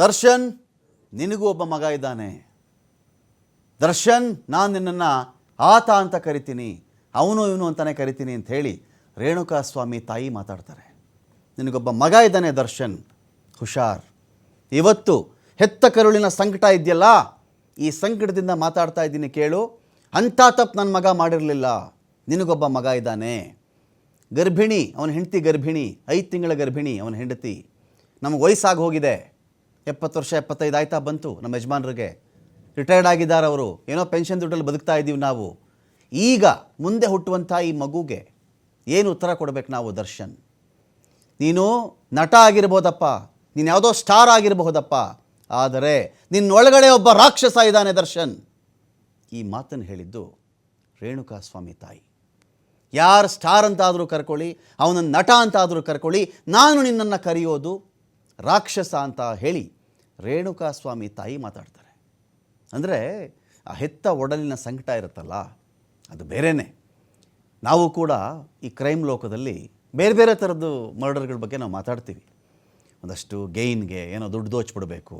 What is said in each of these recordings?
ದರ್ಶನ್, ನಿನಗೂ ಒಬ್ಬ ಮಗ ಇದ್ದಾನೆ. ದರ್ಶನ್, ನಾನು ನಿನ್ನನ್ನು ಆತ ಅಂತ ಕರಿತೀನಿ, ಅವನು ಇವನು ಅಂತಾನೆ ಕರಿತೀನಿ ಅಂತ ಹೇಳಿ ರೇಣುಕಾ ಸ್ವಾಮಿ ತಾಯಿ ಮಾತಾಡ್ತಾರೆ. ನಿನಗೊಬ್ಬ ಮಗ ಇದ್ದಾನೆ ದರ್ಶನ್, ಹುಷಾರ್. ಇವತ್ತು ಹೆತ್ತ ಕರುಳಿನ ಸಂಕಟ ಇದೆಯಲ್ಲ, ಈ ಸಂಕಟದಿಂದ ಮಾತಾಡ್ತಾ ಇದ್ದೀನಿ ಕೇಳು, ಅಂಥ ತಪ್ಪು ನನ್ನ ಮಗ ಮಾಡಿರಲಿಲ್ಲ, ನಿನಗೊಬ್ಬ ಮಗ ಇದ್ದಾನೆ. ಗರ್ಭಿಣಿ, ಅವನ ಹೆಂಡತಿ ಗರ್ಭಿಣಿ, ಐದು ತಿಂಗಳ ಗರ್ಭಿಣಿ, ಅವನ ಹೆಂಡತಿ. ನಮಗೆ ವಯಸ್ಸಾಗಿ ಹೋಗಿದೆ. ಎಪ್ಪತ್ತು ವರ್ಷ, ಎಪ್ಪತ್ತೈದು ಆಯ್ತಾ ಬಂತು ನಮ್ಮ ಯಜಮಾನರಿಗೆ. ರಿಟೈರ್ಡ್ ಆಗಿದ್ದಾರೆ ಅವರು. ಏನೋ ಪೆನ್ಷನ್ ದುಡ್ಡಲ್ಲಿ ಬದುಕ್ತಾ ಇದ್ದೀವಿ ನಾವು. ಈಗ ಮುಂದೆ ಹುಟ್ಟುವಂಥ ಈ ಮಗುಗೆ ಏನು ಉತ್ತರ ಕೊಡಬೇಕು ನಾವು ದರ್ಶನ್? ನೀನು ನಟ ಆಗಿರ್ಬೋದಪ್ಪ. ನೀನು ಯಾವುದೋ ಸ್ಟಾರ್ ಆಗಿರಬಹುದಪ್ಪ. ಆದರೆ ನಿನ್ನೊಳಗಡೆ ಒಬ್ಬ ರಾಕ್ಷಸ ಇದ್ದಾನೆ ದರ್ಶನ್. ಈ ಮಾತನ್ನು ಹೇಳಿದ್ದು ರೇಣುಕಾ ಸ್ವಾಮಿ ತಾಯಿ. ಯಾರು ಸ್ಟಾರ್ ಅಂತಾದರೂ ಕರ್ಕೊಳ್ಳಿ ಅವನನ್ನು ನಟ ಅಂತಾದರೂ ಕರ್ಕೊಳ್ಳಿ, ನಾನು ನಿನ್ನನ್ನು ಕರೆಯೋದು ರಾಕ್ಷಸ ಅಂತ ಹೇಳಿ ರೇಣುಕಾ ಸ್ವಾಮಿ ತಾಯಿ ಮಾತಾಡ್ತಾರೆ. ಅಂದರೆ ಆ ಹೆತ್ತ ಒಡಲಿನ ಸಂಕಟ ಇರುತ್ತಲ್ಲ, ಅದು ಬೇರೆಯೇ ನಾವು ಕೂಡ ಈ ಕ್ರೈಮ್ ಲೋಕದಲ್ಲಿ ಬೇರೆ ಬೇರೆ ಥರದ್ದು ಮರ್ಡರ್ಗಳ ಬಗ್ಗೆ ನಾವು ಮಾತಾಡ್ತೀವಿ. ಒಂದಷ್ಟು ಗೇಯ್ನ್ಗೆ ಏನೋ ದುಡ್ಡು ದೋಚ್ಬಿಡ್ಬೇಕು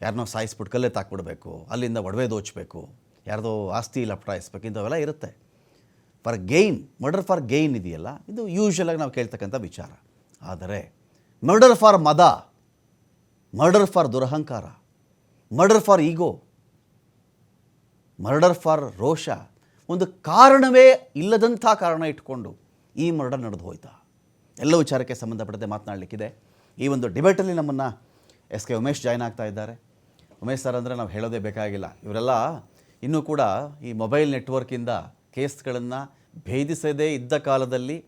ಯಾರನ್ನೋ ಸಾಯಿಸ್ಬಿಟ್ಟು ಕಲ್ಲೇ ತಾಕ್ಬಿಡ್ಬೇಕು, ಅಲ್ಲಿಂದ ಒಡವೆ ದೋಚಬೇಕು, ಯಾರ್ದೋ ಆಸ್ತಿ ಲಪಟಾಯಿಸ್ಬೇಕು, ಇಂಥವೆಲ್ಲ ಇರುತ್ತೆ. For gain murder for gain ಇದೆಯಲ್ಲ, ಇದು ಯೂಶ್ವಲಾಗಿ ನಾವು ಕೇಳ್ತಕ್ಕಂಥ ವಿಚಾರ. ಆದರೆ ಮರ್ಡರ್ ಫಾರ್ ಮದ murder for ದುರಹಂಕಾರ. Murder for ego murder for ರೋಷ. ಒಂದು ಕಾರಣವೇ ಇಲ್ಲದಂಥ ಕಾರಣ ಇಟ್ಕೊಂಡು ಈ ಮರ್ಡರ್ ನಡೆದು ಹೋಯ್ತಾ. ಎಲ್ಲ ವಿಚಾರಕ್ಕೆ ಸಂಬಂಧಪಟ್ಟಂತೆ ಮಾತನಾಡಲಿಕ್ಕಿದೆ. ಈ ಒಂದು ಡಿಬೇಟಲ್ಲಿ ನಮ್ಮನ್ನು ಎಸ್ ಕೆ ಉಮೇಶ್ ಜಾಯ್ನ್ ಆಗ್ತಾ ಇದ್ದಾರೆ. ಉಮೇಶ್ ಸರ್ ಅಂದರೆ ನಾವು ಹೇಳೋದೇ ಬೇಕಾಗಿಲ್ಲ. ಇವರೆಲ್ಲ ಇನ್ನೂ ಕೂಡ ಈ ಮೊಬೈಲ್ ನೆಟ್ವರ್ಕಿಂದ ಕೇಸ್ಗಳನ್ನು ಭೇದಿಸದೇ ಇದ್ದ ಕಾಲದಲ್ಲಿ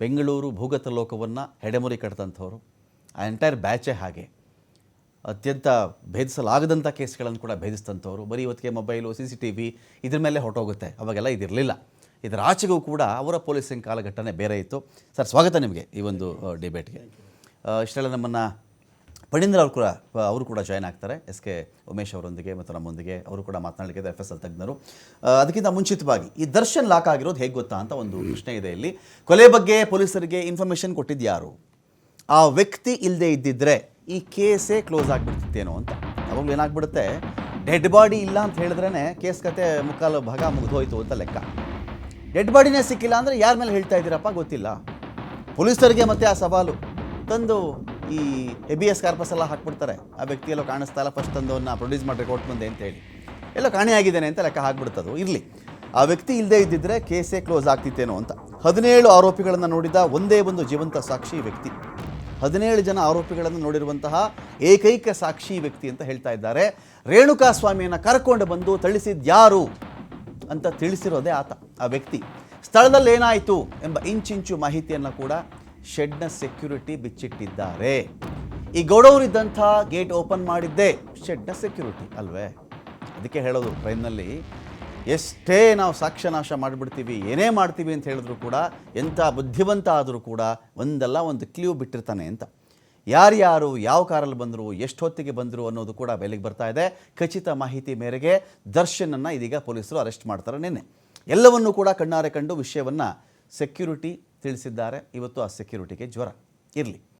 ಬೆಂಗಳೂರು ಭೂಗತ ಲೋಕವನ್ನು ಹೆಡೆಮುರಿ ಕಟ್ಟಿದಂಥವ್ರು ಆ ಎಂಟೈರ್ ಬ್ಯಾಚೇ ಹಾಗೆ. ಅತ್ಯಂತ ಭೇದಿಸಲಾಗದಂಥ ಕೇಸ್ಗಳನ್ನು ಕೂಡ ಭೇದಿಸ್ತಂಥವ್ರು ಬರೀ ಇವತ್ತಿಗೆ mobile, C C T V ಇದ್ರ ಮೇಲೆ ಹೊರಟೋಗುತ್ತೆ. ಅವಾಗೆಲ್ಲ ಇದಿರಲಿಲ್ಲ. ಇದರ ಆಚೆಗೂ ಕೂಡ ಅವರ ಪೊಲೀಸಿಂಗ್ ಕಾಲಘಟ್ಟನೆ ಬೇರೆ ಇತ್ತು. ಸರ್, ಸ್ವಾಗತ ನಿಮಗೆ ಈ ಒಂದು ಡಿಬೇಟ್ಗೆ. ಇಷ್ಟೆಲ್ಲ ನಮ್ಮನ್ನು ಪಣೀಂದ್ರ ಅವರು ಕೂಡ ಅವರು ಕೂಡ ಜಾಯ್ನ್ ಆಗ್ತಾರೆ. ಎಸ್ ಕೆ ಉಮೇಶ್ ಅವರೊಂದಿಗೆ ಮತ್ತು ನಮ್ಮೊಂದಿಗೆ ಅವರು ಕೂಡ ಮಾತನಾಡಲಿಕ್ಕೆ ಎಫ್ ಎಸ್ ಎಲ್ ತಜ್ಞರು ಅದಕ್ಕಿಂತ ಮುಂಚಿತವಾಗಿ ಈ ದರ್ಶನ್ ಲಾಕ್ ಆಗಿರೋದು ಹೇಗೆ ಗೊತ್ತಾ ಅಂತ ಒಂದು ಪ್ರಶ್ನೆ ಇದೆ ಇಲ್ಲಿ. ಕೊಲೆ ಬಗ್ಗೆ ಪೊಲೀಸರಿಗೆ ಇನ್ಫಾರ್ಮೇಷನ್ ಕೊಟ್ಟಿದ್ದು ಯಾರು ಆ ವ್ಯಕ್ತಿ ಇಲ್ಲದೆ ಇದ್ದಿದ್ರೆ ಈ ಕೇಸೇ ಕ್ಲೋಸ್ ಆಗಿಬಿಡ್ತಿತ್ತೇನೋ ಅಂತ. ಯಾವಾಗಲೂ ಏನಾಗ್ಬಿಡುತ್ತೆ? ಡೆಡ್ ಬಾಡಿ ಇಲ್ಲ ಅಂತ ಹೇಳಿದ್ರೇ ಕೇಸ್ ಕತೆ ಮುಕ್ಕಾಲು ಭಾಗ ಮುಗಿದೋಯ್ತು ಅಂತ ಲೆಕ್ಕ. ಡೆಡ್ ಬಾಡಿನೇ ಸಿಕ್ಕಿಲ್ಲ ಅಂದರೆ ಯಾರ ಮೇಲೆ ಹೇಳ್ತಾ ಇದ್ದೀರಪ್ಪ ಗೊತ್ತಿಲ್ಲ. ಪೊಲೀಸರಿಗೆ ಮತ್ತೆ ಆ ಸವಾಲು. ತಂದು ಈ ಎಸ್ ಕಾರ್ಪಸ್ ಎಲ್ಲ ಹಾಕ್ಬಿಡ್ತಾರೆ. ಆ ವ್ಯಕ್ತಿ ಎಲ್ಲೋ ಕಾಣಿಸ್ತಾ ಇಲ್ಲ ಫಸ್ಟ್ ತಂದು ಅವನ್ನ ಪ್ರೊಡ್ಯೂಸ್ ಮಾಡಿ ರೆಕಾರ್ಡ್ ಮುಂದೆ ಅಂತ ಹೇಳಿ. ಎಲ್ಲೋ ಕಾಣೆಯಾಗಿದ್ದೇನೆ ಅಂತ ಲೆಕ್ಕ ಹಾಕ್ಬಿಡ್ತದು, ಇರಲಿ. ಆ ವ್ಯಕ್ತಿ ಇಲ್ಲದೆ ಇದ್ದಿದ್ರೆ ಕೇಸೇ ಕ್ಲೋಸ್ ಆಗ್ತಿತ್ತೇನೋ ಅಂತ. ಹದಿನೇಳು ಆರೋಪಿಗಳನ್ನು ನೋಡಿದ ಒಂದೇ ಒಂದು ಜೀವಂತ ಸಾಕ್ಷಿ ವ್ಯಕ್ತಿ. ಹದಿನೇಳು ಜನ ಆರೋಪಿಗಳನ್ನು ನೋಡಿರುವಂತಹ ಏಕೈಕ ಸಾಕ್ಷಿ ವ್ಯಕ್ತಿ ಅಂತ ಹೇಳ್ತಾ ಇದ್ದಾರೆ. ರೇಣುಕಾ ಸ್ವಾಮಿಯನ್ನು ಕರ್ಕೊಂಡು ಬಂದು ಥಳಿಸಿದ್ದು ಯಾರು ಅಂತ ತಿಳಿಸಿರೋದೇ ಆತ, ಆ ವ್ಯಕ್ತಿ. ಸ್ಥಳದಲ್ಲಿ ಏನಾಯಿತು ಎಂಬ ಇಂಚಿಂಚು ಮಾಹಿತಿಯನ್ನು ಕೂಡ ಶೆಡ್ನ ಸೆಕ್ಯೂರಿಟಿ ಬಿಚ್ಚಿಟ್ಟಿದ್ದಾರೆ. ಈ ಗೌಡವರಿದ್ದಂಥ ಗೇಟ್ ಓಪನ್ ಮಾಡಿದ್ದೇ ಶೆಡ್ನ ಸೆಕ್ಯೂರಿಟಿ ಅಲ್ವೇ? ಅದಕ್ಕೆ ಹೇಳೋದು ಟ್ರೈನ್ನಲ್ಲಿ ಎಷ್ಟೇ ನಾವು ಸಾಕ್ಷ್ಯನಾಶ ಮಾಡಿಬಿಡ್ತೀವಿ, ಏನೇ ಮಾಡ್ತೀವಿ ಅಂತ ಹೇಳಿದ್ರು ಕೂಡ, ಎಂಥ ಬುದ್ಧಿವಂತ ಆದರೂ ಕೂಡ ಒಂದಲ್ಲ, ಒಂದು ಕ್ಲೀವ್ ಬಿಟ್ಟಿರ್ತಾನೆ ಅಂತ. ಯಾರ್ಯಾರು ಯಾವ ಕಾರಲ್ಲಿ ಬಂದರು, ಎಷ್ಟು ಹೊತ್ತಿಗೆ ಬಂದರು ಅನ್ನೋದು ಕೂಡ ಬೆಲೆಗೆ ಬರ್ತಾ ಇದೆ. ಖಚಿತ ಮಾಹಿತಿ ಮೇರೆಗೆ ದರ್ಶನನ್ನು ಇದೀಗ ಪೊಲೀಸರು ಅರೆಸ್ಟ್ ಮಾಡ್ತಾರೆ ನಿನ್ನೆ. ಎಲ್ಲವನ್ನೂ ಕೂಡ ಕಣ್ಣಾರೆ ಕಂಡು ವಿಷಯವನ್ನು ಸೆಕ್ಯೂರಿಟಿ ತಿಳಿಸಿದ್ದಾರೆ. ಇವತ್ತು ಆ ಸೆಕ್ಯೂರಿಟಿಗೆ ಜ್ವರ. ಇರಲಿ.